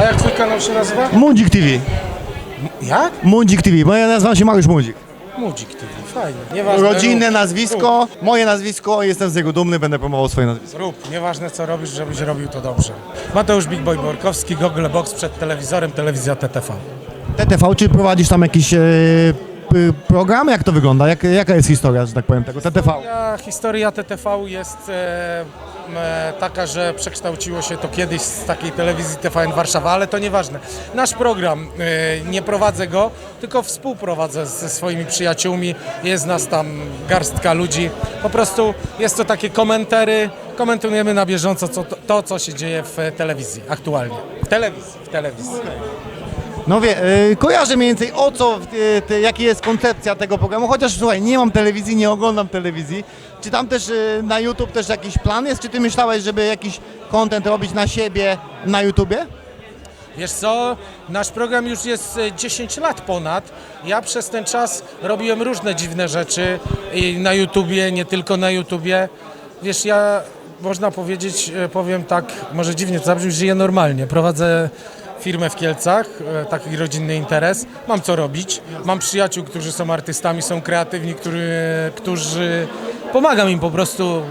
A jak twój kanał się nazywa? Mundzik TV. Jak? Mundzik TV, bo ja nazywam się Mariusz Mundzik. Mudzik TV, fajnie. Nieważne, Rodzinne rób, nazwisko, moje nazwisko, jestem z niego dumny, będę promował swoje nazwisko. Rób, nieważne co robisz, żebyś robił to dobrze. Mateusz Big Boy Borkowski, Google Box przed telewizorem, telewizja TTV. TTV, czy prowadzisz tam jakiś e, program? Jak to wygląda? Jak, jaka jest historia, że tak powiem, tego TTV? Ja, historia TTV jest e, e, taka, że przekształciło się to kiedyś z takiej telewizji TVN Warszawa, ale to nieważne. Nasz program, e, nie prowadzę go, tylko współprowadzę ze swoimi przyjaciółmi. Jest nas tam garstka ludzi. Po prostu jest to takie komentary, komentujemy na bieżąco co, to, co się dzieje w telewizji aktualnie. W telewizji, w telewizji. No wie, e, kojarzę mniej więcej o co, te, jaka jest koncepcja tego programu, chociaż słuchaj, nie mam telewizji, nie oglądam telewizji. Czy tam też e, na YouTube też jakiś plan jest? Czy ty myślałeś, żeby jakiś content robić na siebie na YouTubie? Wiesz co, nasz program już jest e, 10 lat ponad. Ja przez ten czas robiłem różne dziwne rzeczy i na YouTubie, nie tylko na YouTubie. Wiesz, ja można powiedzieć, e, powiem tak, może dziwnie to zabrzmi, żyję normalnie. Prowadzę firmę w Kielcach, e, taki rodzinny interes. Mam co robić. Mam przyjaciół, którzy są artystami, są kreatywni, który, którzy pomagam im po prostu,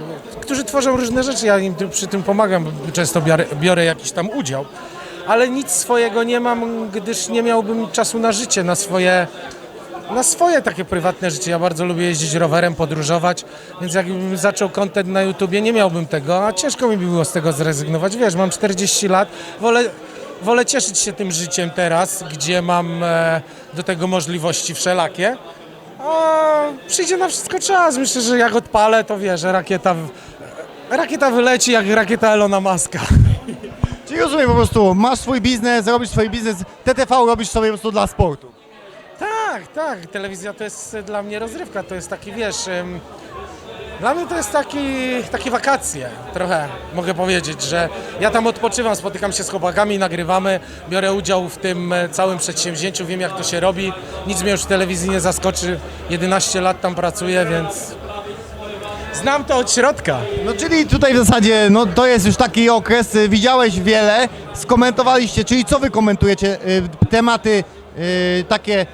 którzy tworzą różne rzeczy. Ja im przy tym pomagam, często biorę, biorę jakiś tam udział ale nic swojego nie mam, gdyż nie miałbym czasu na życie, na swoje, na swoje takie prywatne życie. Ja bardzo lubię jeździć rowerem, podróżować, więc jakbym zaczął content na YouTubie, nie miałbym tego, a ciężko mi by było z tego zrezygnować. Wiesz, mam 40 lat, wolę, wolę cieszyć się tym życiem teraz, gdzie mam e, do tego możliwości wszelakie. A przyjdzie na wszystko czas. Myślę, że jak odpalę, to wiesz, że rakieta, rakieta wyleci jak rakieta Elona Muska. Czyli rozumiem po prostu, masz swój biznes, robisz swój biznes, TTV robisz sobie po prostu dla sportu. Tak, tak. Telewizja to jest e, dla mnie rozrywka, to jest taki, wiesz... Dla mnie to jest taki, takie wakacje trochę, mogę powiedzieć, że ja tam odpoczywam, spotykam się z chłopakami, nagrywamy, biorę udział w tym całym przedsięwzięciu, wiem jak to się robi, nic mnie już w telewizji nie zaskoczy, 11 lat tam pracuję, więc znam to od środka. No czyli tutaj w zasadzie, no to jest już taki okres, y, widziałeś wiele, skomentowaliście, czyli co wy komentujecie? Y, Tematy y, takie,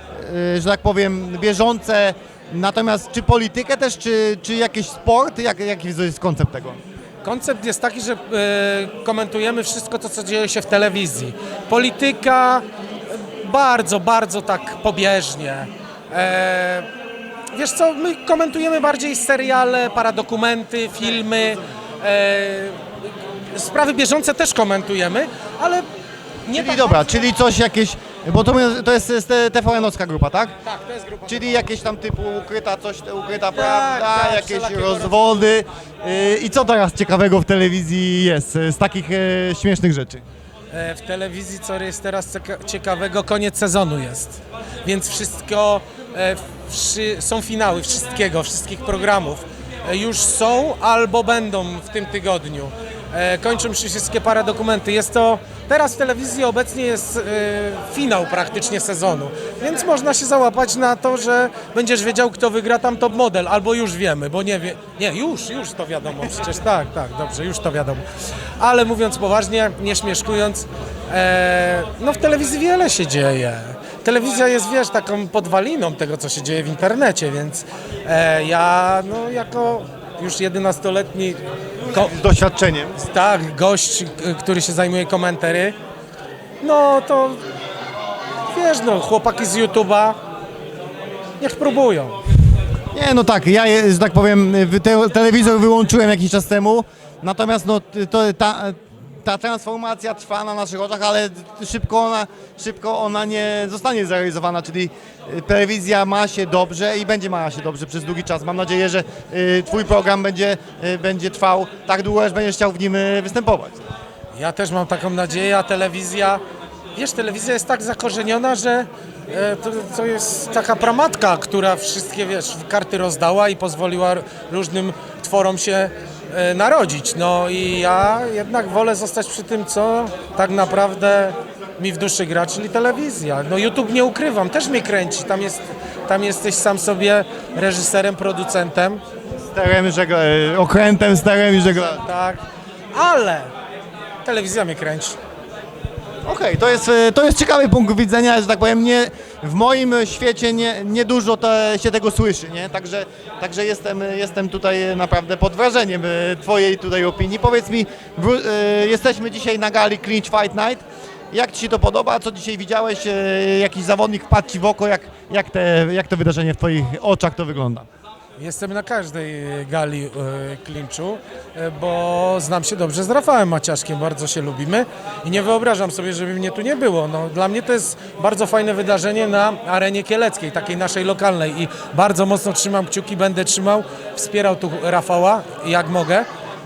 że tak powiem, bieżące, natomiast czy politykę też, czy, czy jakiś sport? Jak, jaki jest koncept tego? Koncept jest taki, że e, komentujemy wszystko to, co dzieje się w telewizji. Polityka bardzo, bardzo tak pobieżnie. E, wiesz co, my komentujemy bardziej seriale, paradokumenty, filmy. E, sprawy bieżące też komentujemy, ale nie Czyli tak dobra, czyli coś jakieś, bo to, to jest, jest TVN-owska grupa, tak? Tak, to jest grupa. Czyli jakieś tam typu ukryta coś, ukryta prawda, tak, jakieś wszelakiego rozwody. Y, I co teraz ciekawego w telewizji jest y, z takich y, śmiesznych rzeczy? E, w telewizji, co jest teraz cieka- ciekawego, koniec sezonu jest. Więc wszystko, e, wszy, są finały wszystkiego, wszystkich programów. E, Już są albo będą w tym tygodniu. E, Kończą się wszystkie paradokumenty. Jest to, teraz w telewizji obecnie jest e, finał praktycznie sezonu, więc można się załapać na to, że będziesz wiedział, kto wygra tam top model, albo już wiemy, bo nie wie, nie, już, już to wiadomo, przecież tak, tak, dobrze, już to wiadomo. Ale mówiąc poważnie, nie śmieszkując, e, no w telewizji wiele się dzieje. Telewizja jest, wiesz, taką podwaliną tego, co się dzieje w internecie, więc e, ja, no jako już 11-letni ko- Z doświadczeniem. tak, gość, k- który się zajmuje komentary, no to wiesz, no chłopaki z YouTube'a niech próbują. Nie, no tak, ja, je- że tak powiem, wy- te, telewizor wyłączyłem jakiś czas temu, natomiast no, t- to, ta, ta transformacja trwa na naszych oczach, ale szybko ona, szybko ona nie zostanie zrealizowana, czyli y, telewizja ma się dobrze i będzie miała się dobrze przez długi czas. Mam nadzieję, że y, twój program będzie, y, będzie trwał tak długo, aż będziesz chciał w nim występować. Ja też mam taką nadzieję, a telewizja, wiesz, telewizja jest tak zakorzeniona, że e, to, to jest taka pramatka, która wszystkie, wiesz, karty rozdała i pozwoliła różnym tworom się narodzić. No i ja jednak wolę zostać przy tym, co tak naprawdę mi w duszy gra, czyli telewizja. No YouTube nie ukrywam, też mnie kręci. Tam, jest, tam jesteś sam sobie reżyserem, producentem. Sterem, żegla, y, okrętem, sterem i żeglarzem. Tak, ale telewizja mnie kręci. Okej, to, jest, e, to jest ciekawy punkt widzenia, że tak powiem, nie, w moim świecie nie, nie dużo się tego słyszy, nie? Także, także jestem, jestem tutaj naprawdę pod wrażeniem e, Twojej tutaj opinii. Powiedz mi, e, jesteśmy dzisiaj na gali Clinch Fight Night. Jak Ci się to podoba? Co dzisiaj widziałeś? Jakiś zawodnik wpadł Ci w oko? Jak, jak, te, jak to wydarzenie w Twoich oczach to wygląda? Jestem na każdej e, gali e, klinczu, e, bo znam się dobrze z Rafałem Maciaszkiem, bardzo się lubimy i nie wyobrażam sobie, żeby mnie tu nie było. No, dla mnie to jest bardzo fajne wydarzenie na arenie kieleckiej, takiej naszej lokalnej i bardzo mocno trzymam kciuki, będę trzymał, wspierał tu Rafała jak mogę,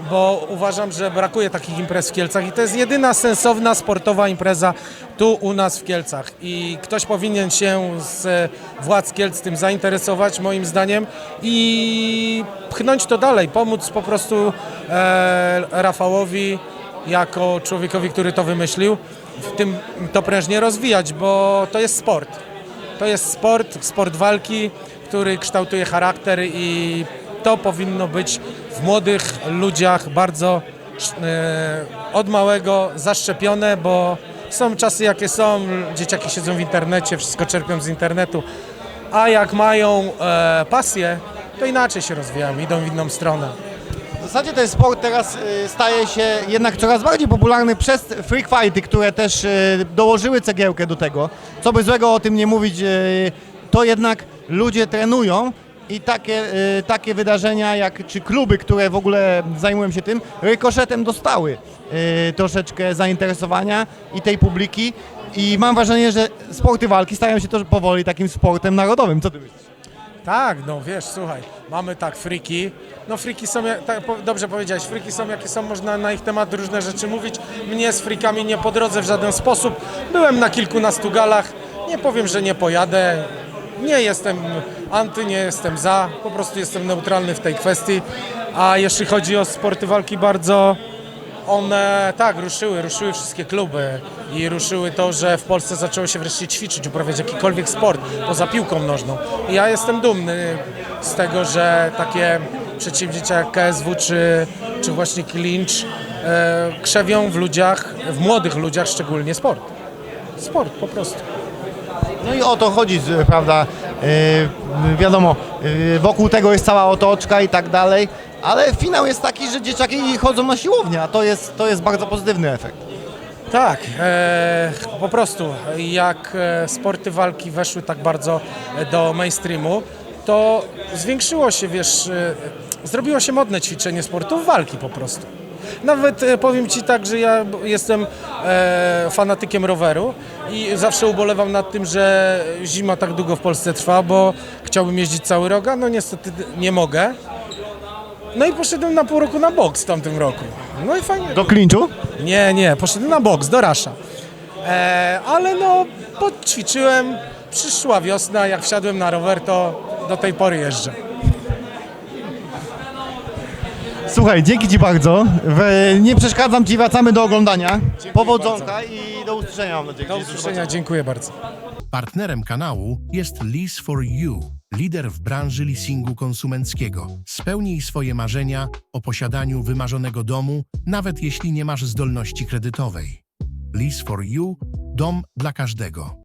bo uważam, że brakuje takich imprez w Kielcach i to jest jedyna sensowna sportowa impreza tu u nas w Kielcach i ktoś powinien się z władz Kielc tym zainteresować moim zdaniem i pchnąć to dalej, pomóc po prostu e, Rafałowi jako człowiekowi, który to wymyślił, w tym to prężnie rozwijać, bo to jest sport. To jest sport, sport walki, który kształtuje charakter i to powinno być w młodych ludziach bardzo e, od małego zaszczepione, bo są czasy jakie są, dzieciaki siedzą w internecie, wszystko czerpią z internetu, a jak mają e, pasję, to inaczej się rozwijają, idą w inną stronę. W zasadzie ten sport teraz y, staje się jednak coraz bardziej popularny przez freak fighty, które też y, dołożyły cegiełkę do tego. Co by złego o tym nie mówić, to jednak ludzie trenują i takie, y, takie wydarzenia jak, czy kluby, które w ogóle zajmują się tym, rykoszetem dostały y, troszeczkę zainteresowania i tej publiki i mam wrażenie, że sporty walki stają się też powoli takim sportem narodowym. Co ty myślisz? Tak, no wiesz, słuchaj, mamy tak friki, no friki są, tak, dobrze powiedziałeś, friki są jakie są, można na ich temat różne rzeczy mówić. Mnie z frikami nie po drodze w żaden sposób. Byłem na kilkunastu galach, nie powiem, że nie pojadę. Nie jestem anty, nie jestem za, po prostu jestem neutralny w tej kwestii. A jeśli chodzi o sporty walki, bardzo one tak ruszyły, ruszyły wszystkie kluby i ruszyły to, że w Polsce zaczęło się wreszcie ćwiczyć, uprawiać jakikolwiek sport poza piłką nożną. I ja jestem dumny z tego, że takie przedsięwzięcia jak KSW czy, czy właśnie Clinch e, krzewią w ludziach, w młodych ludziach szczególnie sport. Sport po prostu. No i o to chodzi, prawda? Yy, wiadomo, yy, wokół tego jest cała otoczka i tak dalej, ale finał jest taki, że dzieciaki chodzą na siłownię, a to jest, to jest bardzo pozytywny efekt. Tak, e, po prostu jak e, sporty walki weszły tak bardzo e, do mainstreamu, to zwiększyło się, wiesz, e, zrobiło się modne ćwiczenie sportów walki po prostu. Nawet e, powiem Ci tak, że ja jestem e, fanatykiem roweru i zawsze ubolewam nad tym, że zima tak długo w Polsce trwa, bo chciałbym jeździć cały rok, a no niestety nie mogę. No i poszedłem na pół roku na boks w tamtym roku. No i fajnie. Do klinczu? Nie, nie, poszedłem na boks, do Rasza. E, ale no, podćwiczyłem, przyszła wiosna, jak wsiadłem na rower, to do tej pory jeżdżę. Słuchaj, dzięki Ci bardzo. W, nie przeszkadzam Ci, wracamy do oglądania. Powodzonka i do usłyszenia mam nadzieję. Do usłyszenia, dziękuję bardzo. Partnerem kanału jest Lease for You, lider w branży leasingu konsumenckiego. Spełnij swoje marzenia o posiadaniu wymarzonego domu, nawet jeśli nie masz zdolności kredytowej. Lease for You, dom dla każdego.